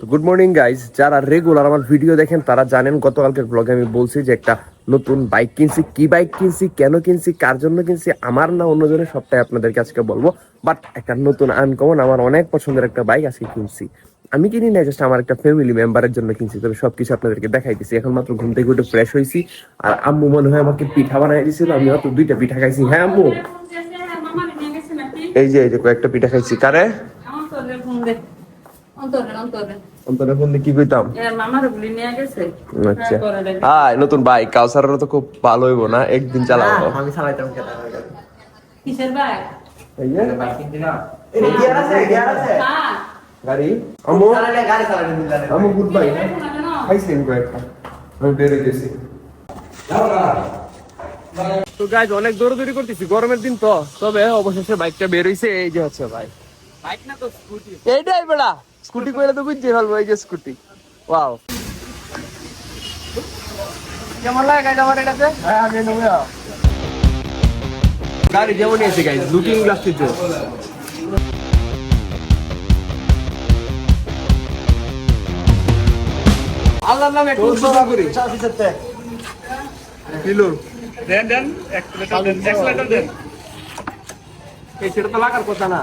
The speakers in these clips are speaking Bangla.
গুড মর্নিং গাইজ যারা রেগুলার আমার ভিডিও দেখেন তারা জানেন গতকালকের ব্লগে আমি বলছি যে একটা নতুন বাইক কিনছি। কি বাইক কিনছি কেন কিনছি কার জন্য কিনছি আমার না অন্যজনের সবটাই আপনাদেরকে আজকে বলব। বাট একটা নতুন আনকমন আমার অনেক পছন্দের একটা বাইক আজকে কিনছি। আমি কিনি না জাস্ট আমার একটা ফ্যামিলি মেম্বারের জন্য কিনছি তবে সবকিছু আপনাদেরকে দেখাই দিছি। এখন মাত্র ঘুম থেকে উঠে ফ্রেশ হয়েছি আর আম্মু মনে হয় আমাকে পিঠা বানাই দিয়েছিল আমি হয়তো দুইটা পিঠা খাইছি। হ্যাঁ আম্মু? এই যে এই যে কয়েকটা পিঠা খাইছি। কারে? কি কইতাম? আচ্ছা। হাই নতুন বাইক কাউসারের তো খুব ভালো হইব না? একদিন চালাবো। আমি চালাইতাম কিসের ভাই? এই যে। এই গিয়ার আছে গিয়ার আছে। গাড়ি? আমু? চালালে গাড়ি চালালে মিলালে আমু গুড বাই খাইছি কয়েকটা। আমি বেড়ে গেছি। তো গাইজ অনেক দৌড়াদৌড়ি করতেছি গরমের দিন তো। তবে অবশেষে বাইকটা বের হইছে এই যে হচ্ছে ভাই। বাইক না তো স্কুটি এইটাই বেড়া। স্কুটি কইলে তো বুঝতে ফেলব এই যে স্কুটি ওয়াও কেমন লাগে গাড়ি আমার এটাতে হ্যাঁ আমি নেব গাড়ি যেমনই আছে গাইজ লুকিং গ্লাস দিতে আল্লাহর নামে একটু করি দেন দেন এক দেন এক দেন এই সেটা তো লাগার কথা না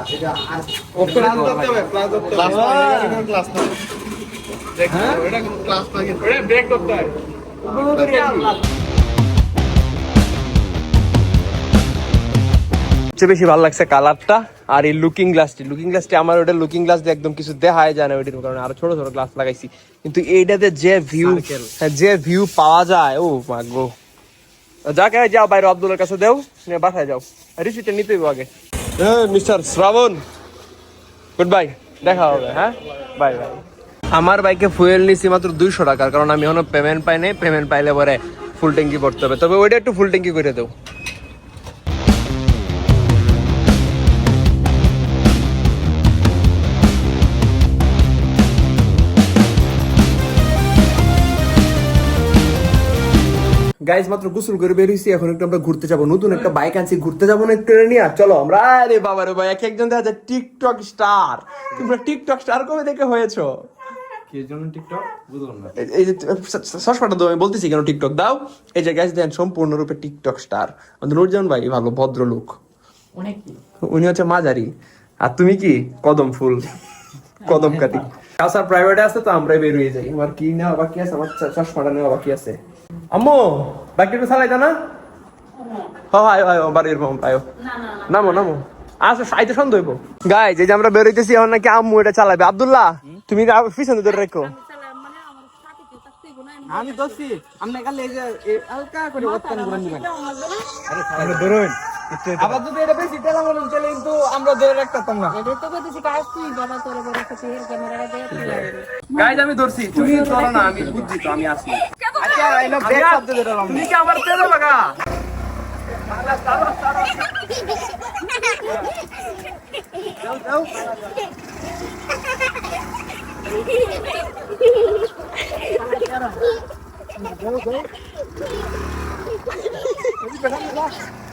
ক্লাস ধরতে হবে ক্লাস ধরতে হবে ক্লাস না হ্যাঁ এটা ক্লাস না এটা ব্রেক করতে হয় সবচেয়ে বেশি ভালো লাগছে কালারটা আর এই লুকিং গ্লাসটি লুকিং গ্লাসটি আমার ওটা লুকিং গ্লাস দিয়ে একদম কিছু দেখায় যায় না ওইটার কারণে আরও ছোট ছোট গ্লাস লাগাইছি কিন্তু এইটাতে যে ভিউ যে ভিউ পাওয়া যায় ও মাগো যাকে যাও বাইরে আব্দুলের কাছে দেও নিয়ে বাসায় যাও রিসিটটা নিতে হইবো আগে মিস্টার শ্রাবণ। গুড বাই দেখা হবে হ্যাঁ? বাই বাই আমার বাইকে ফুয়েল নিছি মাত্র দুইশো টাকার, কারণ আমি এখনও পেমেন্ট পাই নাই। পেমেন্ট পাইলে পরে ফুল ট্যাঙ্কি করতে হবে। তবে ওইটা একটু ফুল ট্যাঙ্কি করে দেও। গাইজ মাত্র গোসল করে বের হইছি এখন একটু আমরা ঘুরতে যাব। নতুন একটা বাইক আনছি ঘুরতে যাব না একটু নিয়ে। চলো আমরা আরে বাবা রে ভাই এক একজন দেখা যায় টিকটক স্টার তোমরা টিকটক স্টার কবে দেখে হয়েছো? দাও আমি বলতেছি কেন টিকটক দাও? এই যে গাইজ দেন সম্পূর্ণরূপে টিকটক স্টার আমাদের নুরজান ভাই ভালো ভদ্র লোক অনেক। কি উনি হচ্ছে মাঝারি। আর তুমি কি? কদম ফুল। কদম কাটি কাউসার প্রাইভেটে আছে তো আমরাই বেরিয়ে যাই। আমার কি নেওয়া বাকি আছে? আমার চশমাটা নেওয়া বাকি আছে। আম্মু বাইকটা একটু চালাইতা না। হ আয় আয় বাড়ির আয়ো নামো নামো। আচ্ছা সাইতে সন্দেহ হইব। গাইজ এই যে আমরা বেরোইতেছি এখন নাকি আম্মু এটা চালাবে। আব্দুল্লাহ তুমি পিছনে ধরে রেখো। আমি দোষী। আপনি কালে এই যে এই হালকা করে বর্তমান নিবেন। ধরুন আবার যদি এটা বেশি তেলা মনে তাহলে কিন্তু আমরা ধরে রাখতাম না। গাইজ আমি ধরছি। তুমি ধরো না আমি বুঝছি তো আমি আসি আচ্ছা এলো ব্রেক শব্দ ধরলাম তুমি কি আমার তেলো লাগা?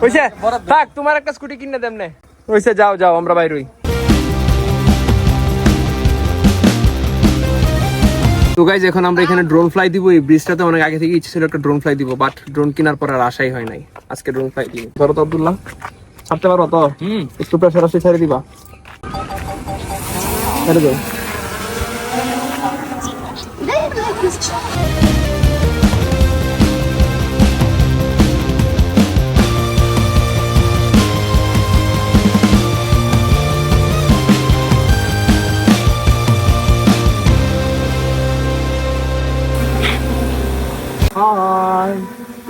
কইছে থাক তোমার একটা স্কুটি কিনে দেম নে কইছে যাও যাও আমরা বাইরই তো গাইজ এখন আমরা এখানে ড্রোন ফ্লাই দিব। এই ব্রিজটাতে অনেক আগে থেকে ইচ্ছে ছিল একটা ড্রোন ফ্লাই দিব বাট ড্রোন কেনার পর আর আশাই হয় নাই। আজকে ড্রোন ফ্লাই দিব ধরো তো আব্দুল্লাহ ছাড়তে পারো তো? একটু প্রেশার আসে ছেড়ে দিবা। ছেড়ে দাও।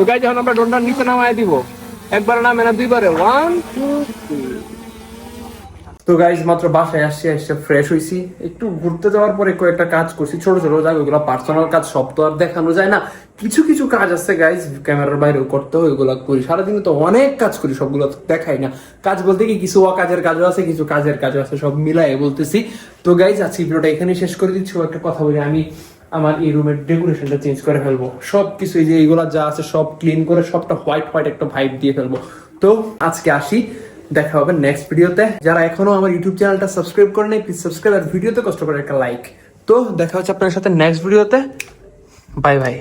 তো গাইজ যখন আমরা ড্রোনটা নিচে নামায় দিব। একবার নামে না, দুইবারে। ওয়ান তো গাইজ মাত্র বাসায় আসছি, এসে ফ্রেশ হইছি। একটু ঘুরতে যাওয়ার পরে কয়েকটা কাজ করছি। ছোট ছোট জায়গা ওগুলো পার্সোনাল কাজ, সব তো আর দেখানো যায় না। কিছু কিছু কাজ আছে গাইজ ক্যামেরার বাইরেও করতে হয় ওগুলো করি। সারাদিনে তো অনেক কাজ করি, সবগুলো দেখাই না। কাজ বলতে কি, কিছু অকাজের কাজও আছে, কিছু কাজের কাজও আছে, সব মিলাই বলতেছি। তো গাইজ আজকে ভিডিওটা এখানেই শেষ করে দিচ্ছি। একটা কথা বলি, আমি আমার এই রুমের ডেকোরেশনটা চেঞ্জ করে ফেলব। সব কিছু এই যে এইগুলা যা আছে সব ক্লিন করে সবটা হোয়াইট হোয়াইট একটা ভাইব দিয়ে ফেলব। তো আজকে আসি, দেখা হবে নেক্সট ভিডিওতে যারা এখনও আমার ইউটিউব চ্যানেলটা সাবস্ক্রাইব করে নেই প্লিজ সাবস্ক্রাইব আর ভিডিওতে কষ্ট করে একটা লাইক তো দেখা হচ্ছে আপনার সাথে নেক্সট ভিডিওতে বাই বাই